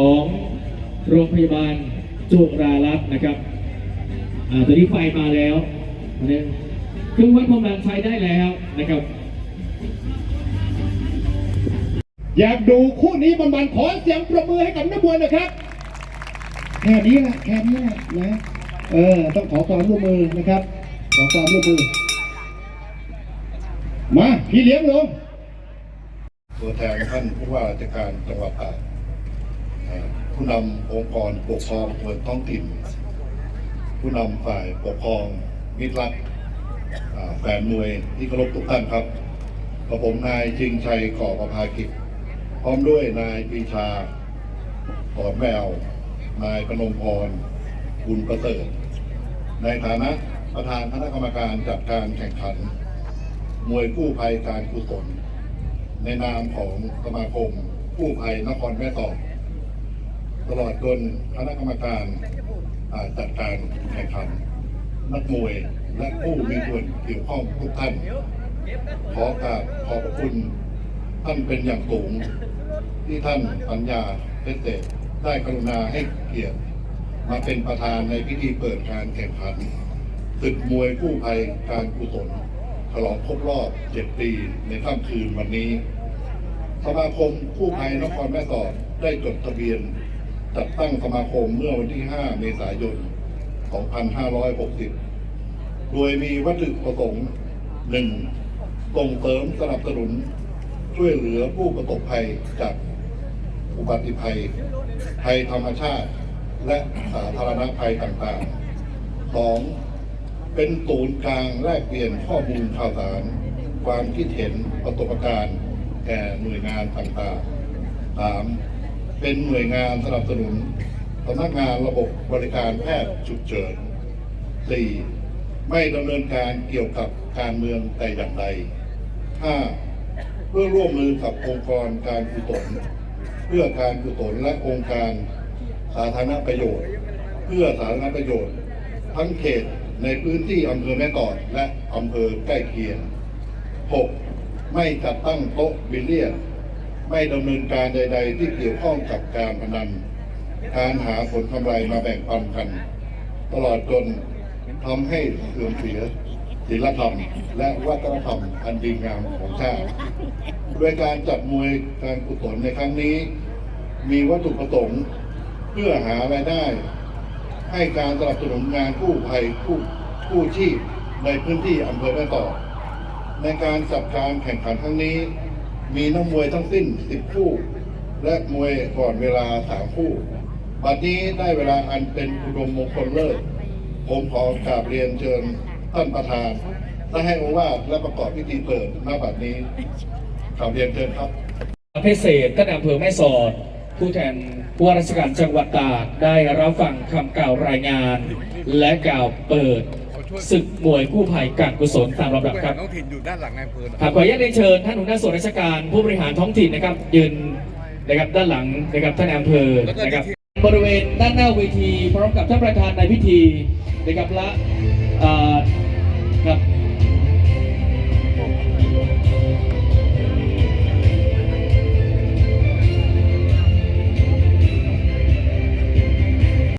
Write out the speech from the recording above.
ของโรงพยาบาลจุฬารัตน์นะครับอ่าตัวนี้ไฟมาแล้วอันนี้เครื่องวัดความดันไฟได้แล้วนะครับ อยากดูคู่นี้มันมันๆขอเสียงปรบมือให้กับนักบวลนะครับ แค่นี้แหละแค่นี้แหละนะ เออ ต้องขอความร่วมมือนะครับ ขอความร่วมมือ มา พี่เลี้ยงลง ตัวแทนท่านผู้ว่าราชการจังหวัดตากเอ่อ ผู้นำองค์กรปกครองส่วนท้องถิ่น ผู้นำฝ่ายปกครองมิตรรักแฟนมวยที่เคารพทุกท่านครับกับผมนายชิงชัยก่อประภากิจ พร้อมด้วยนายปีชาตอดแมว นายพนมพรบุญประเสริฐ ในฐานะประธานคณะกรรมการจัดการแข่งขัน มวยกู้ภัยการกุศล ในนามของสมาคมกู้ภัยนครแม่สอด ตลอดจนคณะกรรมการจัดการแข่งขันนักมวยและผู้มีส่วนเกี่ยวข้องทุกท่าน ขอกราบขอบพระคุณท่านเป็นอย่างสูง ที่ท่านปัญญาเพชรเดชได้กรุณาให้เกียรติมาเป็นประธานในพิธีเปิดการแข่งขันศึกมวยกู้ภัยการกุศลฉลองครบรอบ 7 ปีในค่ำคืนวันนี้ สมาคมกู้ภัยนครแม่สอดได้จดทะเบียน จัดตั้งสมาคมเมื่อวันที่ 5 เมษายน 2560 โดยมีวัตถุประสงค์หนึ่งส่งเสริมสนับสนุน ช่วยเหลือผู้ประสบภัยจากอุบัติภัย ภัยธรรมชาติ และสาธารณภัยต่างๆ 2. เป็นศูนย์กลางแลกเปลี่ยนข้อมูลข่าวสาร ความคิดเห็นประสบการณ์แก่หน่วยงานต่างๆ 3. เป็นหน่วยงานสนับสนุนสำนักงานระบบบริการแพทย์ฉุกเฉิน 4. ไม่ดำเนินการเกี่ยวกับการเมืองแต่อย่างใด 5. เพื่อร่วมมือกับองค์กรการกุศลเพื่อการกุศลและองค์การสาธารณประโยชน์ เพื่อสาธารณประโยชน์ ทั้งเขตในพื้นที่อำเภอแม่กอดและอำเภอใกล้เคียง 6. ไม่จัดตั้งโต๊ะบิลเลียน ไม่ดำเนินการใด ๆ ที่เกี่ยวข้องกับการพนันการหาผลกำไรมาแบ่งปันกัน ตลอดจนทำให้เสื่อมเสียศีลธรรม และวัฒนธรรมอันดีงามของชาติโดยการจัดมวยการกุศลในครั้งนี้ มีวัตถุประสงค์เพื่อหารายได้ ให้การสนับสนุนงานกู้ภัยกู้กู้ชีพในพื้นที่อำเภอแม่ตอในการจัดการแข่งขันครั้งนี้ มีนักมวยทั้งสิ้น 10 คู่ และมวยก่อนเวลา 3 คู่ บัดนี้ได้เวลาอันเป็นอุดมมงคลเลิศผมขอกราบเรียนเชิญท่านประธาน และให้โอวาและประกอบพิธีเปิดณบัดนี้กราบเรียนเชิญครับเพชรเศษท่านอำเภอแม่สอด ผู้แทนผู้ว่าราชการจังหวัดตากได้รับฟังคำกล่าวรายงาน และกล่าวเปิด ศึกมวยกู้ภัยการกุศลตามลำดับครับน้องถิ่นอยู่ด้านหลังนายอำเภอครับขออนุญาตเรียนเชิญท่านหัวหน้าส่วนราชการผู้บริหารท้องถิ่นนะครับ ยืนนะครับด้านหลังนะครับท่านนายอำเภอนะครับบริเวณด้านหน้าเวทีพร้อมกับท่านประธานในพิธีนะครับและเอ่อครับ